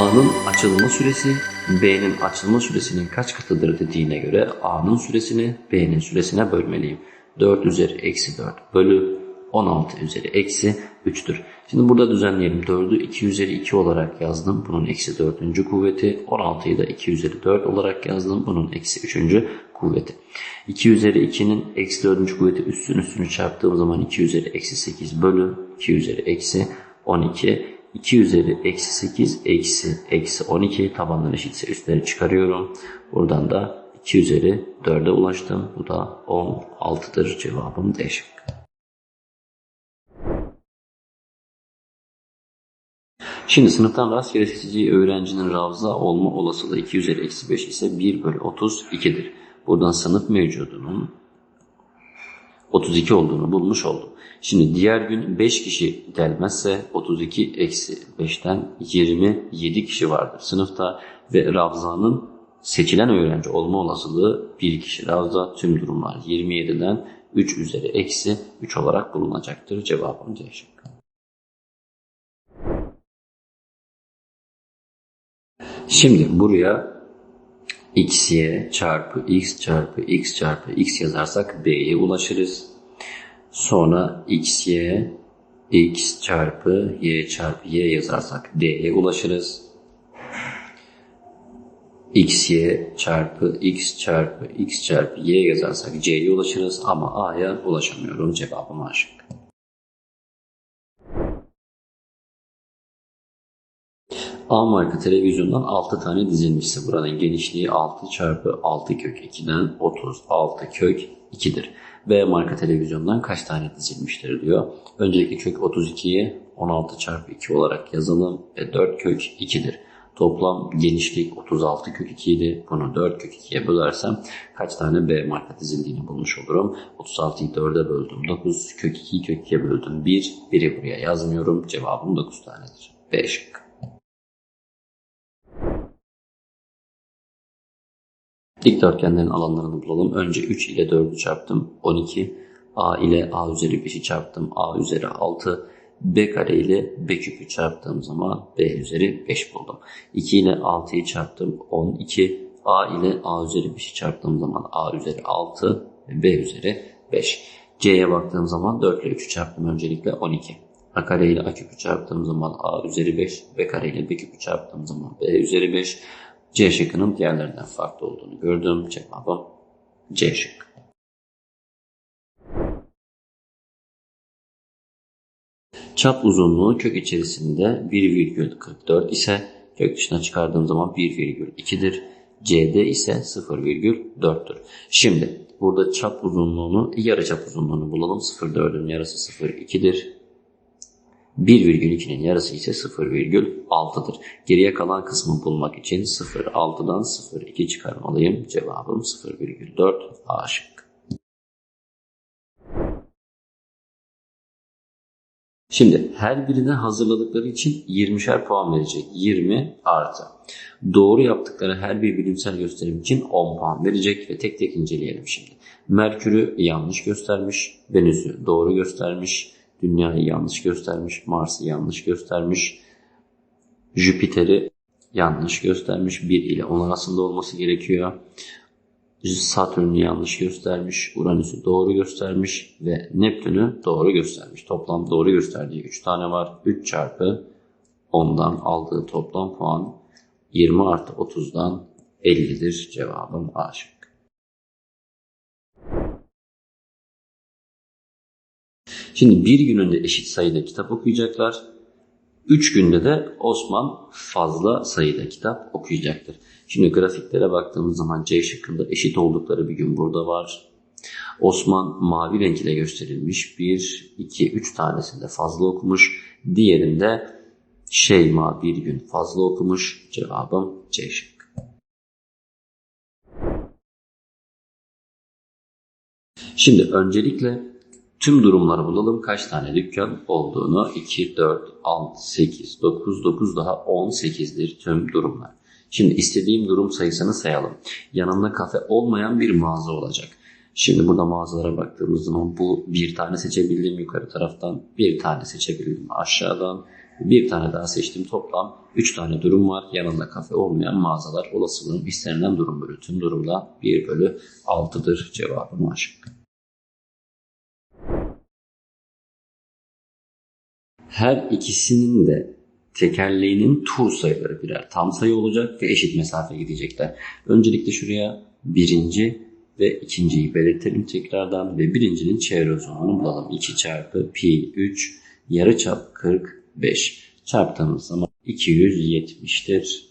A'nın açılma süresi B'nin açılma süresinin kaç katıdır dediğine göre A'nın süresini B'nin süresine bölmeliyim. 4 üzeri eksi 4 bölü 16 üzeri eksi 3'tür. Şimdi burada düzenleyelim. 4'ü 2 üzeri 2 olarak yazdım. Bunun eksi 4. kuvveti. 16'yı da 2 üzeri 4 olarak yazdım. Bunun eksi 3. kuvveti. 2 üzeri 2'nin eksi 4. kuvveti üstün üstünü çarptığım zaman 2 üzeri eksi 8 bölü 2 üzeri eksi 12. 2 üzeri eksi 8 eksi eksi 12 tabanlar eşitse üstleri çıkarıyorum. Buradan da 2 üzeri 4'e ulaştım. Bu da 16'dır cevabım D. Şimdi sınıftan rastgele seçeceği öğrencinin ravza olma olasılığı 2 üzeri eksi 5 ise 1 bölü 32'dir. Buradan sınıf mevcudunun 32 olduğunu bulmuş oldum. Şimdi diğer gün 5 kişi gelmezse 32 eksi 5'ten 27 kişi vardır sınıfta ve Ravza'nın seçilen öğrenci olma olasılığı 1 kişi. Ravza tüm durumlar 27'den 3 üzeri eksi 3 olarak bulunacaktır. Cevabım C. Şimdi buraya xy çarpı x çarpı x çarpı x yazarsak b'ye ulaşırız. Sonra xy x çarpı y çarpı y yazarsak d'ye ulaşırız. xy çarpı x çarpı x çarpı y yazarsak c'ye ulaşırız ama a'ya ulaşamıyorum. Cevabım A A marka televizyondan 6 tane dizilmişse buranın genişliği 6 çarpı 6 kök 2'den 36 kök 2'dir. B marka televizyondan kaç tane dizilmiştir diyor. Öncelikle kök 32'yi 16 çarpı 2 olarak yazalım ve 4 kök 2'dir. Toplam genişlik 36 kök 2 idi. Bunu 4 kök 2'ye bölersem kaç tane B marka dizildiğini bulmuş olurum. 36'yı 4'e böldüm 9. Kök 2'yi kök 2'ye böldüm 1. Biri buraya yazmıyorum. Cevabım 9 tanedir. B şıkkı. Dikdörtgenlerin alanlarını bulalım. Önce 3 ile 4'ü çarptım. 12. A ile A üzeri 5'i çarptım. A üzeri 6. B kare ile B küpü çarptığım zaman B üzeri 5 buldum. 2 ile 6'yı çarptım. 12. A ile A üzeri 5'i çarptığım zaman A üzeri 6. ve B üzeri 5. C'ye baktığım zaman 4 ile 3'ü çarptım öncelikle 12. A kare ile A küpü çarptığım zaman A üzeri 5. B kare ile B küpü çarptığım zaman B üzeri 5. C şıkkının diğerlerinden farklı olduğunu gördüm. Cevabım C şıkkı. Çap uzunluğu kök içerisinde 1,44 ise kök dışına çıkardığım zaman 1,2'dir. CD ise 0,4'tür. Şimdi burada çap uzunluğunu, yarı çap uzunluğunu bulalım. 0,4'ün yarısı 0,2'dir. 1,2'nin yarısı ise 0,6'dır. Geriye kalan kısmı bulmak için 0,6'dan 0,2 çıkarmalıyım. Cevabım 0,4 A şıkkı. Şimdi her birine hazırladıkları için 20'şer puan verecek. 20 artı. Doğru yaptıkları her bir bilimsel gösterim için 10 puan verecek ve tek tek inceleyelim şimdi. Merkür'ü yanlış göstermiş, Venüs'ü doğru göstermiş, Dünya'yı yanlış göstermiş, Mars'ı yanlış göstermiş, Jüpiter'i yanlış göstermiş. 1 ile 10 arasında olması gerekiyor. Satürn'ü yanlış göstermiş, Uranüs'ü doğru göstermiş ve Neptün'ü doğru göstermiş. Toplam doğru gösterdiği 3 tane var. 3 çarpı 10'dan aldığı toplam puan 20 artı 30'dan 50'dir. Cevabım A Şimdi bir gününde eşit sayıda kitap okuyacaklar. Üç günde de Osman fazla sayıda kitap okuyacaktır. Şimdi grafiklere baktığımız zaman C şıkkında eşit oldukları bir gün burada var. Osman mavi renk ile gösterilmiş. 1, 2, 3 tanesinde fazla okumuş. Diğerinde Şeyma bir gün fazla okumuş. Cevabım C şıkkı. Şimdi öncelikle tüm durumları bulalım. Kaç tane dükkan olduğunu 2, 4, 6, 8, 9, 9 daha 18'dir tüm durumlar. Şimdi istediğim durum sayısını sayalım. Yanında kafe olmayan bir mağaza olacak. Şimdi burada mağazalara baktığımız zaman bu bir tane seçebildim yukarı taraftan, bir tane seçebildim aşağıdan, Bir tane daha seçtim. Toplam 3 tane durum var. Yanında kafe olmayan mağazalar olasılığım istenilen durum bölü tüm durumda 1 bölü 6'dır. Cevabım aşık. Her ikisinin de tekerleğinin tur sayıları birer tam sayı olacak ve eşit mesafe gidecekler. Öncelikle şuraya birinci ve ikinciyi belirtelim tekrardan ve birincinin çevre uzunluğunu bulalım. 2 çarpı pi 3 yarıçap 45 çarptığımız zaman 270'tir.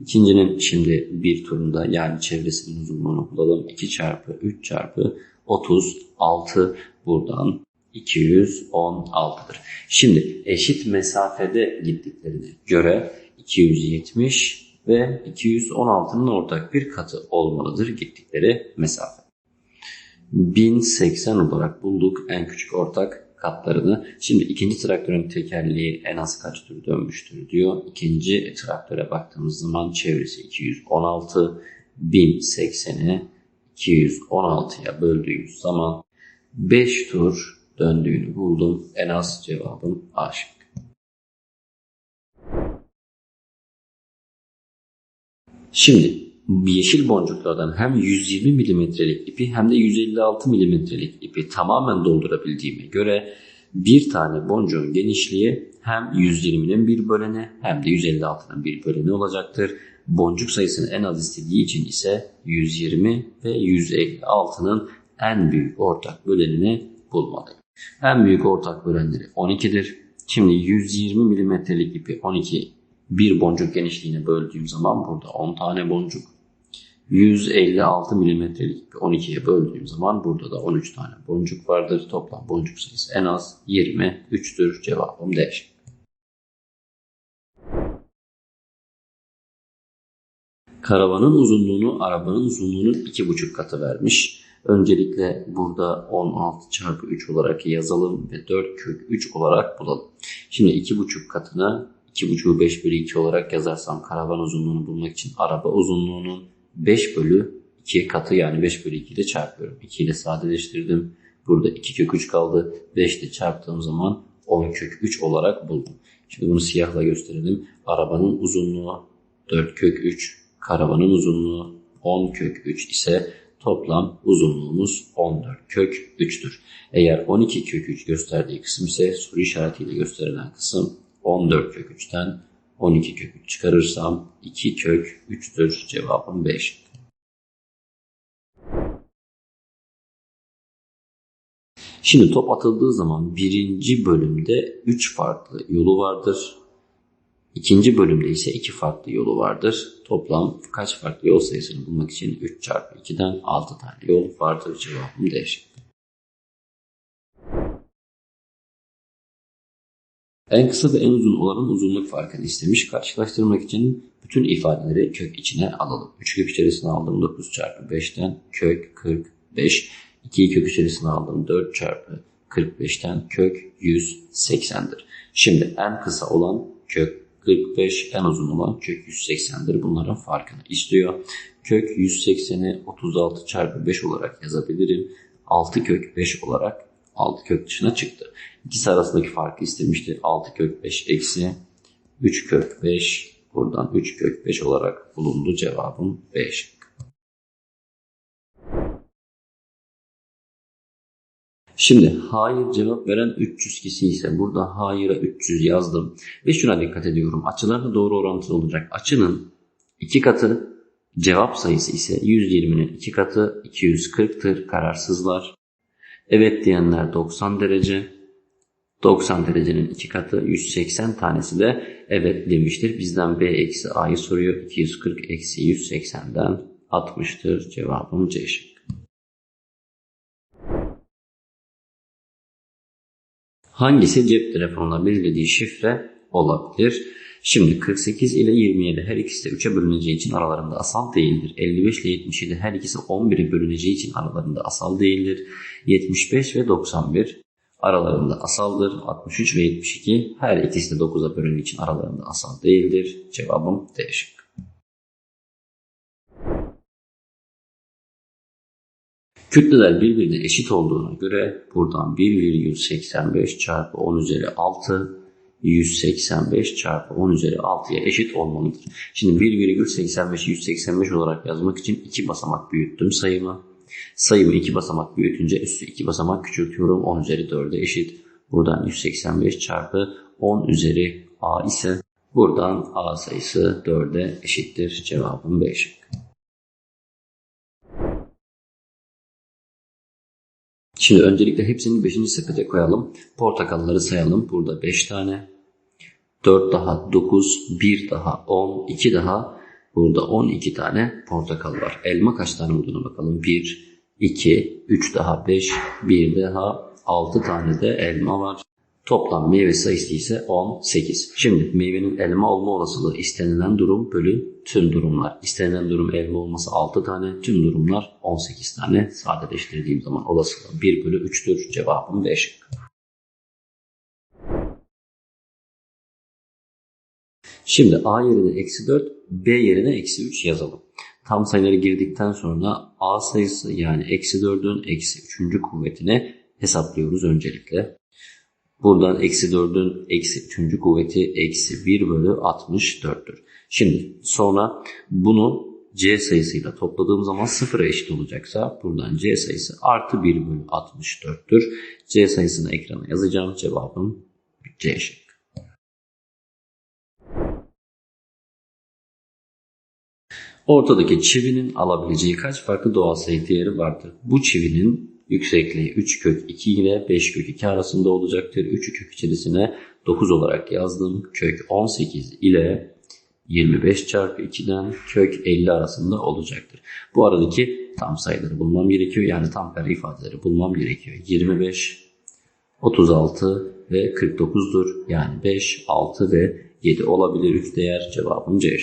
İkincinin şimdi bir turunda yani çevresinin uzunluğunu bulalım. 2 çarpı 3 çarpı 36 buradan 216'dır. Şimdi eşit mesafede gittiklerine göre 270 ve 216'nın ortak bir katı olmalıdır gittikleri mesafe. 1080 olarak bulduk en küçük ortak katlarını. Şimdi ikinci traktörün tekerleği en az kaç tur dönmüştür diyor. İkinci traktöre baktığımız zaman çevresi 216, 1080'i 216'ya böldüğümüz zaman 5 tur döndüğünü buldum. En az cevabım A şıkkı. Şimdi yeşil boncuklardan hem 120 milimetrelik ipi hem de 156 milimetrelik ipi tamamen doldurabildiğime göre bir tane boncuğun genişliği hem 120'nin bir böleni hem de 156'nın bir böleni olacaktır. Boncuk sayısını en az istediği için ise 120 ve 156'nın en büyük ortak bölenini bulmalıyım. En büyük ortak bölenleri 12'dir. Şimdi 120 milimetrelik ipi 12 bir boncuk genişliğine böldüğüm zaman burada 10 tane boncuk. 156 milimetrelik ipi 12'ye böldüğüm zaman burada da 13 tane boncuk vardır. Toplam boncuk sayısı en az 23'tür. Cevabım D. Karavanın uzunluğunu arabanın uzunluğunun 2,5 katı vermiş. Öncelikle burada 16 çarpı 3 olarak yazalım ve 4 kök 3 olarak bulalım. Şimdi 2,5 katını 2,5'u 5 bölü 2 olarak yazarsam karavan uzunluğunu bulmak için araba uzunluğunun 5 bölü 2 katı yani 5 bölü 2 ile çarpıyorum. 2 ile sadeleştirdim. Burada 2 kök 3 kaldı. 5 ile çarptığım zaman 10 kök 3 olarak buldum. Şimdi bunu siyahla gösterelim. Arabanın uzunluğu 4 kök 3, karavanın uzunluğu 10 kök 3 ise toplam uzunluğumuz 14 kök 3'tür. Eğer 12 kök 3 gösterdiği kısım ise soru işaretiyle gösterilen kısım 14 kök 3'ten 12 kök 3 çıkarırsam 2 kök 3'tür. Cevabım 5. Şimdi top atıldığı zaman birinci bölümde 3 farklı yolu vardır. İkinci bölümde ise 2 farklı yolu vardır. Toplam kaç farklı yol sayısını bulmak için 3 çarpı 2'den 6 tane yol vardır. Cevabım D. En kısa ve en uzun olanın uzunluk farkını istemiş. Karşılaştırmak için bütün ifadeleri kök içine alalım. 3 kök içerisine aldım 9 çarpı 5'ten kök 45. 2'yi kök içerisine aldım 4 çarpı 45'ten kök 180'dir. Şimdi en kısa olan kök 45, en uzun olan kök 180'dir. Bunların farkını istiyor. Kök 180'i 36 çarpı 5 olarak yazabilirim. 6 kök 5 olarak 6 kök dışına çıktı. İkisi arasındaki farkı istemişti. 6 kök 5 eksi 3 kök 5. Buradan 3 kök 5 olarak bulundu. Cevabım 5. Şimdi hayır cevap veren 300 kişi ise burada hayır'a 300 yazdım. Ve şuna dikkat ediyorum. Açılar doğru orantılı olacak. Açının 2 katı cevap sayısı ise 120'nin 2 katı 240'tır. Kararsızlar. Evet diyenler 90 derece. 90 derecenin 2 katı 180 tanesi de evet demiştir. Bizden B eksi A'yı soruyor. 240 eksi 180'den 60'tır. Cevabım C Hangisi cep telefonuna belirlediği şifre olabilir? Şimdi 48 ile 27 her ikisi de 3'e bölüneceği için aralarında asal değildir. 55 ile 77 her ikisi 11'e bölüneceği için aralarında asal değildir. 75 ve 91 aralarında asaldır. 63 ve 72 her ikisi de 9'a bölündüğü için aralarında asal değildir. Cevabım D şıkkı. Kütleler birbirine eşit olduğuna göre buradan 1,85 çarpı 10 üzeri 6 185 çarpı 10 üzeri 6'ya eşit olmalıdır. Şimdi 1,85'i 185 olarak yazmak için 2 basamak büyüttüm sayımı. Sayımı 2 basamak büyütünce üstü 2 basamak küçültüyorum. 10 üzeri 4'e eşit. Buradan 185 çarpı 10 üzeri a ise buradan a sayısı 4'e eşittir. Cevabım 5. Şimdi öncelikle hepsini 5. sepete koyalım. Portakalları sayalım. Burada 5 tane. 4 daha 9, 1 daha 10, 2 daha burada 12 tane portakal var. Elma kaç tane olduğuna bakalım. 1, 2, 3 daha 5, 1 daha 6 tane de elma var. Toplam meyve sayısı ise 18. Şimdi meyvenin elma olma olasılığı istenilen durum bölü tüm durumlar. İstenilen durum elma olması 6 tane, tüm durumlar 18 tane. Sadeleştirdiğim zaman olasılığı 1 bölü 3'tür. Cevabım 5. Şimdi A yerine eksi 4, B yerine eksi 3 yazalım. Tam sayıları girdikten sonra A sayısı yani eksi 4'ün eksi 3. kuvvetini hesaplıyoruz öncelikle. Buradan eksi 4'ün eksi 3. kuvveti eksi 1 bölü 64'tür. Şimdi sonra bunu C sayısıyla topladığım zaman sıfıra eşit olacaksa buradan C sayısı artı 1 bölü 64'tür. C sayısını ekrana yazacağım. Cevabım C şıkkı. Ortadaki çivinin alabileceği kaç farklı doğal sayı değeri vardır? Bu çivinin yüksekliği 3 kök 2 ile 5 kök 2 arasında olacaktır. 3'ü kök içerisine 9 olarak yazdım. Kök 18 ile 25 çarpı 2'den kök 50 arasında olacaktır. Bu aradaki tam sayıları bulmam gerekiyor. Yani tam kare ifadeleri bulmam gerekiyor. 25, 36 ve 49'dur. Yani 5, 6 ve 7 olabilir. 3 değer cevabım C.